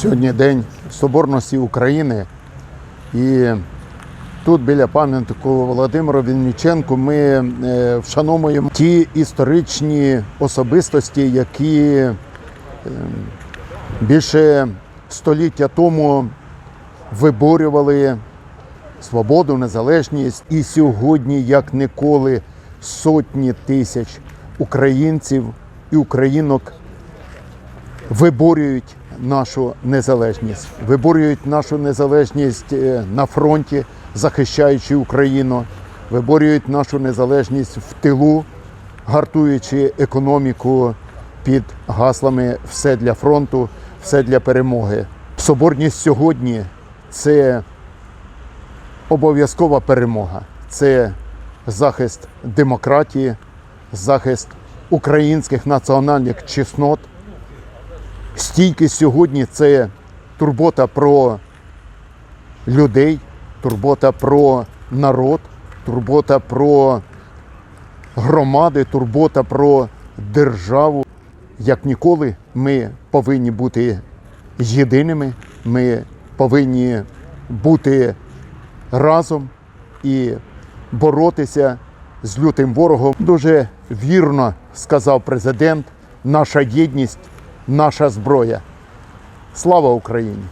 Сьогодні День Соборності України. І тут біля пам'ятнику Володимиру Вінниченку ми е, вшановуємо ті історичні особистості, які е, більше століття тому виборювали свободу, незалежність. І сьогодні, як ніколи, сотні тисяч українців і українок виборюють нашу незалежність, виборюють нашу незалежність е, на фронті, захищаючи Україну, виборюють нашу незалежність в тилу, гартуючи економіку під гаслами Все для фронту, все для перемоги. Соборність сьогодні це обов'язкова перемога, це захист демократії, захист українських національних чеснот. Стійкість сьогодні це турбота про людей, турбота про народ, турбота про громади, турбота про державу. Як ніколи, ми повинні бути єдиними, ми повинні бути разом і боротися з лютим ворогом. Дуже вірно сказав президент, наша єдність, наша зброя. Слава Україні!